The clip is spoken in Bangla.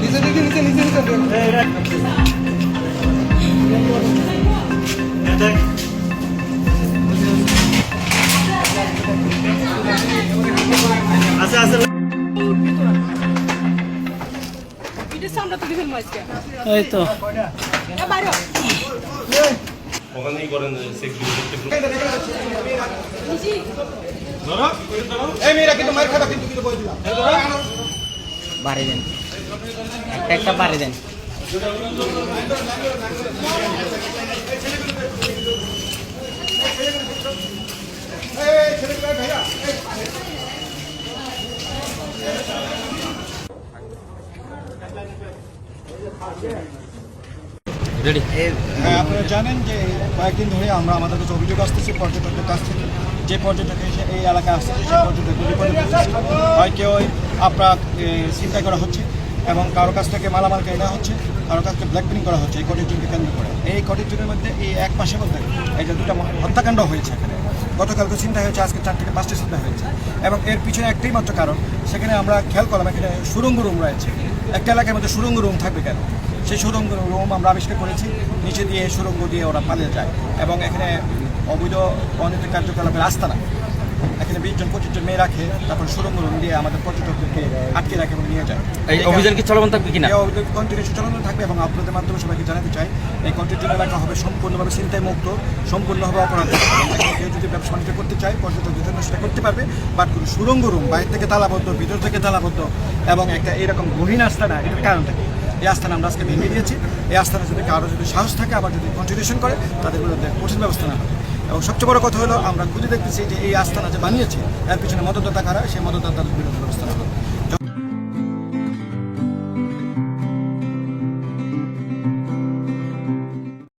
নিচে দিকে নিচে এই তো। ওখানেই করেন বাড়ি দেন। একটা একটা বাড়ি দেন। রেডি হ্যাঁ আপনারা জানেন যে কয়েকদিন ধরে আমরা, আমাদের কাছে অভিযোগ আসতেছি পর্যটকদের কাছ থেকে, যে পর্যটক এসে এই এলাকায় আসতেছে, সেই পর্যটক হয় কেউ আপনার চিন্তা করা হচ্ছে এবং কারও কাছ থেকে মালামাল কেনা হচ্ছে। কারও কাছ ব্ল্যাকমেলিং করা হচ্ছে, এই কটেজনকে কেন্দ্র করে। এই কটেজনের মধ্যে এই এক মাসের মধ্যে এই যে দুটো হত্যাকাণ্ড হয়েছে এখানে। গতকালকে চিন্তা হয়েছে, আজকে চার থেকে পাঁচটা চিন্তা হয়েছে। এবং এর পিছনে একটাই মাত্র কারণ, সেখানে আমরা খেয়াল করলাম, এখানে সুরঙ্গ রুম রয়েছে। একটা এলাকার মধ্যে সুরঙ্গ রুম থাকবে কেন? সেই সুরঙ্গ রুম আমরা আবিষ্কার করেছি, নিচে দিয়ে সুরঙ্গ দিয়ে ওরা পালিয়ে যায়। এবং এখানে অবৈধ অনৈতিক কার্যকলাপের আস্তানা এখানে বিশ জন পঁচিশ জন মেয়ে রাখে তারপর সুরঙ্গ রুম দিয়ে আমাদের পর্যটকদেরকে আটকে রাখে এবং নিয়ে যায়। এই অভিযান কি চলমান থাকবে কিনা? এই অভিযোগ কন্টিনিউ চালানো থাকবে এবং আপনাদের মাধ্যমে সবাইকে জানাতে চাই এই কন্টিনিউ এলাকা হবে সম্পূর্ণভাবে চিন্তায় মুক্ত সম্পূর্ণভাবে অপরাধ। কেউ যদি ব্যবসা বাণিজ্য করতে চায় পর্যটকদের জন্য সেটা করতে পারবে বাট কোনো সুরঙ্গ রুম বাইরে থেকে তালাবদ্ধ ভিতর থেকে তালাবদ্ধ এবং একটা এরকম গহীন আস্থানা এটার কারণ থাকে। এই আস্থানা আমরা আজকে ভেঙে দিয়েছি। এই আস্থানা যদি কারও যদি সাহস থাকে আবার যদি কন্টিনিউশন করে তাদের বিরুদ্ধে কঠিন ব্যবস্থা নেওয়া হবে। এবং সবচেয়ে বড় কথা হলো, আমরা খুঁজে দেখতেছি যে এই আস্থানা যে বানিয়েছে, এর পিছনে মদতদাতা কারা সেই মদতদাতার বিরুদ্ধে ব্যবস্থা নেওয়া